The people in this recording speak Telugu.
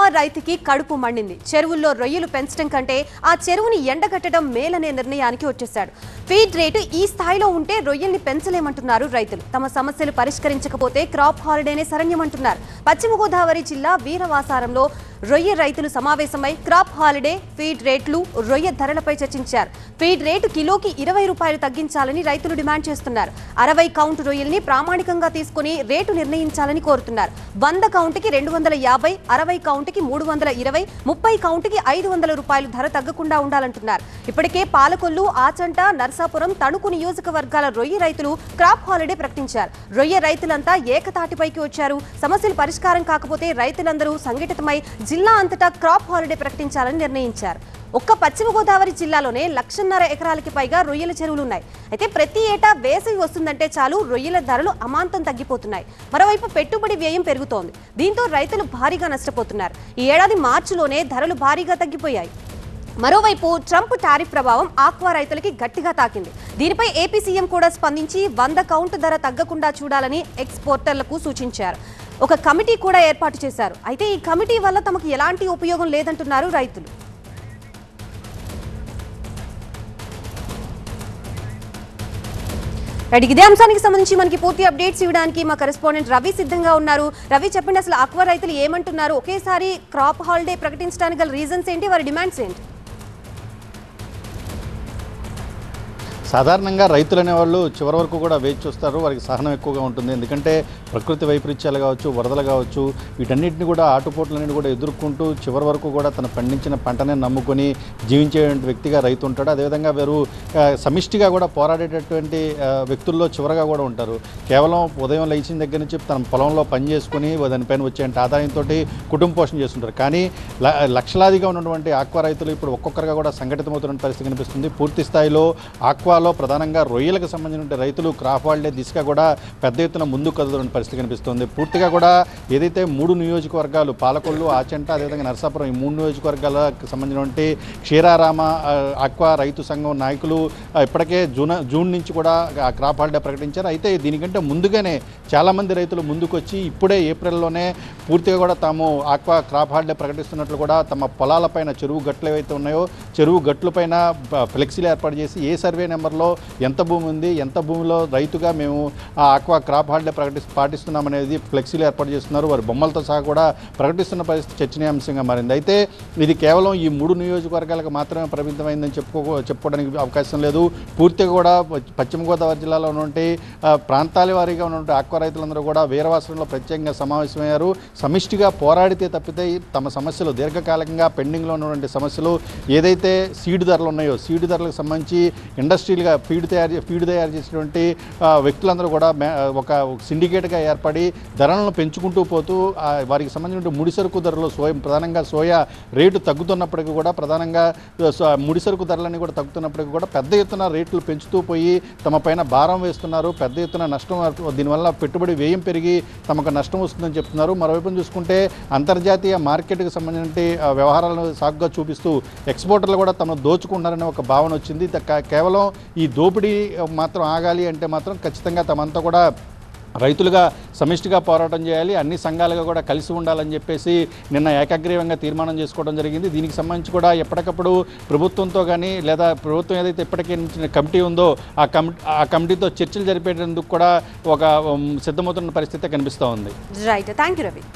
ఆక్వా రైతుకి కడుపు మండింది. చెరువుల్లో రొయ్యలు పెంచడం కంటే ఆ చెరువుని ఎండగట్టడం మేలనే నిర్ణయానికి వచ్చేశాడు. ఫీడ్ రేటు ఈ స్థాయిలో ఉంటే రొయ్యల్ని పెంచలేమంటున్నారు రైతులు. తమ సమస్యలు పరిష్కరించకపోతే క్రాప్ హాలిడేనే శరణ్యమంటున్నారు. పశ్చిమ గోదావరి జిల్లా వీరవాసారంలో రొయ్య రైతులు సమావేశమై క్రాప్ హాలిడే ఫీడ్ రేట్లు రొయ్య ధరలపై చర్చించారు. ఫీడ్ రేటు కిలోకి ఇరవై రూపాయలు తగ్గించాలని రైతులు డిమాండ్ చేస్తున్నారు. అరవై కౌంట్ రొయ్యల్ని ప్రామాణికంగా తీసుకుని రేటు నిర్ణయించాలని కోరుతున్నారు. వంద కౌంట్కి రెండు వందల యాభై అరవై కౌంట్కి మూడు వందల ఇరవై ముప్పై కౌంటుకి ఐదు వందల రూపాయలు ధర తగ్గకుండా ఉండాలంటున్నారు. ఇప్పటికే పాలకొల్లు ఆచంట నర్సాపురం తణుకు నియోజకవర్గాల రొయ్య రైతులు క్రాప్ హాలిడే ప్రకటించారు. రొయ్య రైతులంతా ఏకతాటిపైకి వచ్చారు. సమస్యలు పరిష్కారం కాకపోతే రైతులందరూ సంఘటితమై జిల్లా అంతటా క్రాప్ హాలిడే ప్రకటించాలని నిర్ణయించారు. ఒక్క పశ్చిమ గోదావరి జిల్లాలోనే లక్షన్నర ఎకరాలకి పైగా రొయ్యల చెరువులు ఉన్నాయి అయితే ప్రతి ఏటా వేసవి వస్తుందంటే చాలు రొయ్యల ధరలు అమాంతం తగ్గిపోతున్నాయి. మరోవైపు పెట్టుబడి వ్యయం పెరుగుతోంది. దీంతో రైతులు భారీగా నష్టపోతున్నారు. ఈ ఏడాది మార్చిలోనే ధరలు భారీగా తగ్గిపోయాయి. మరోవైపు ట్రంప్ టారిఫ్ ప్రభావం ఆక్వా రైతులకి గట్టిగా తాకింది. దీనిపై ఏపీ సీఎం కూడా స్పందించి వంద కౌంట్ ధర తగ్గకుండా చూడాలని ఎక్స్పోర్టర్లకు సూచించారు. ఒక కమిటీ కూడా ఏర్పాటు చేశారు. అయితే ఈ కమిటీ వల్ల తమకు ఎలాంటి ఉపయోగం లేదంటున్నారు రైతులు. ఇదే అంశానికి సంబంధించి మనకి పూర్తి అప్డేట్స్ ఇవ్వడానికి మా కరెస్పాండెంట్ రవి సిద్ధంగా ఉన్నారు. రవి చెప్పండి అసలు ఆక్వా రైతులు ఏమంటున్నారు? ఒకేసారి క్రాప్ హాలిడే ప్రకటించడానికి గల రీజన్స్ ఏంటి? వారి డిమాండ్స్ ఏంటి? సాధారణంగా రైతులు అనేవాళ్ళు చివరి వరకు కూడా వేచి చూస్తారు. వారికి సహనం ఎక్కువగా ఉంటుంది. ఎందుకంటే ప్రకృతి వైపరీత్యాలు కావచ్చు వరదలు కావచ్చు వీటన్నిటిని కూడా ఆటుపోట్లన్నింటిని కూడా ఎదుర్కొంటూ చివరి వరకు కూడా తను పండించిన పంటనే నమ్ముకొని జీవించే వ్యక్తిగా రైతు ఉంటాడు. అదేవిధంగా వీరు సమిష్టిగా కూడా పోరాడేటటువంటి వ్యక్తుల్లో చివరగా కూడా ఉంటారు. కేవలం ఉదయం లేచిన దగ్గర నుంచి తన పొలంలో పని చేసుకుని దానిపైన వచ్చే ఆదాయంతో కుటుంబ పోషణ చేస్తుంటారు. కానీ ల- లక్షలాదిగా ఉన్నటువంటి ఆక్వా రైతులు ఇప్పుడు ఒక్కొక్కరుగా కూడా సంఘటితమవుతున్న పరిస్థితి కనిపిస్తుంది. పూర్తి స్థాయిలో ఆక్వాలో ప్రధానంగా రొయ్యలకు సంబంధించిన రైతులు క్రాఫ్ వాళ్ళే దిశగా కూడా పెద్ద ఎత్తున ముందుకు కదులుతున్న పరిస్థితి కనిపిస్తుంది. పూర్తిగా కూడా ఏదైతే మూడు నియోజకవర్గాలు పాలకొల్లు ఆచంట అదేవిధంగా నరసాపురం ఈ మూడు నియోజకవర్గాలకు సంబంధించినటువంటి క్షీరారామ అక్వా ఆక్వా రైతు సంఘం నాయకులు ఇప్పటికే జూన్ జూన్ నుంచి కూడా క్రాప్ హాలిడే ప్రకటించారు. అయితే దీనికంటే ముందుగానే చాలామంది రైతులు ముందుకొచ్చి ఇప్పుడే ఏప్రిల్లోనే పూర్తిగా కూడా తాము ఆక్వా క్రాప్ హాలిడే ప్రకటిస్తున్నట్లు కూడా తమ పొలాలపైన చెరువు గట్లు ఏవైతే ఉన్నాయో చెరువు గట్లపైన ఫ్లెక్సీలు ఏర్పాటు చేసి ఏ సర్వే నెంబర్లో ఎంత భూమి ఉంది ఎంత భూమిలో రైతుగా మేము ఆ ఆక్వా క్రాప్ హాలిడే ప్రకటి పాటిస్తున్నామనేది ఫ్లెక్సీలు ఏర్పాటు చేస్తున్నారు. వారి బొమ్మలతో సహా కూడా ప్రకటిస్తున్న పరిస్థితి చర్చనీయాంశంగా మారింది. అయితే ఇది కేవలం ఈ మూడు నియోజకవర్గాలకు మాత్రమే పరిమితమైందని చెప్పుకో చెప్పుకోవడానికి అవకాశం లేదు. పూర్తిగా కూడా పశ్చిమ గోదావరి జిల్లాలో ఉన్నటువంటి ప్రాంతాల వారీగా ఉన్నటువంటి ఆక్వా రైతులందరూ కూడా వీరవాసంలో ప్రత్యేకంగా సమావేశమయ్యారు. సమిష్టిగా పోరాడితే తప్పితే తమ సమస్యలు దీర్ఘకాలికంగా పెండింగ్లో ఉన్నటువంటి సమస్యలు ఏదైతే సీడ్ ధరలు ఉన్నాయో సీడ్ ధరలకు సంబంధించి ఇండస్ట్రియల్గా ఫీడ్ తయారు చే- ఫీడ్ తయారు చేసినటువంటి వ్యక్తులందరూ కూడా ఒక సిండికేట్గా ఏర్పడి ధరలను పెంచుకుంటూ పోతూ వారికి సంబంధించిన ముడి సరుకు ధరలు సోయా ప్రధానంగా సోయా రేటు తగ్గుతున్నప్పటికీ కూడా ప్రధానంగా ముడి సరుకు ధరలన్నీ కూడా తగ్గుతున్నప్పటికీ కూడా పెద్ద ఎత్తున రేట్లు పెంచుతూ పోయి తమ పైన భారం వేస్తున్నారు. పెద్ద ఎత్తున నష్టం దీనివల్ల పెట్టుబడి వ్యయం పెరిగి తమకు నష్టం వస్తుందని చెప్తున్నారు. మరోవైపు చూసుకుంటే అంతర్జాతీయ మార్కెట్కి సంబంధించిన వ్యవహారాలను సాగుగా చూపిస్తూ ఎక్స్పోర్టర్లు కూడా తమను దోచుకుంటున్నారనే ఒక భావన వచ్చింది. కేవలం ఈ దోపిడీ మాత్రం ఆగాలి అంటే మాత్రం ఖచ్చితంగా తమంతా కూడా రైతులుగా సమిష్టిగా పోరాటం చేయాలి అన్ని సంఘాలుగా కూడా కలిసి ఉండాలని చెప్పేసి నిన్న ఏకగ్రీవంగా తీర్మానం చేసుకోవడం జరిగింది. దీనికి సంబంధించి కూడా ఎప్పటికప్పుడు ప్రభుత్వంతో కానీ లేదా ప్రభుత్వం ఏదైతే ఇప్పటికే కమిటీ ఉందో ఆ కమిటీ ఆ కమిటీతో చర్చలు జరిపేటందుకు కూడా ఒక సిద్ధమవుతున్న పరిస్థితి కనిపిస్తూ ఉంది. Right thank you Ravi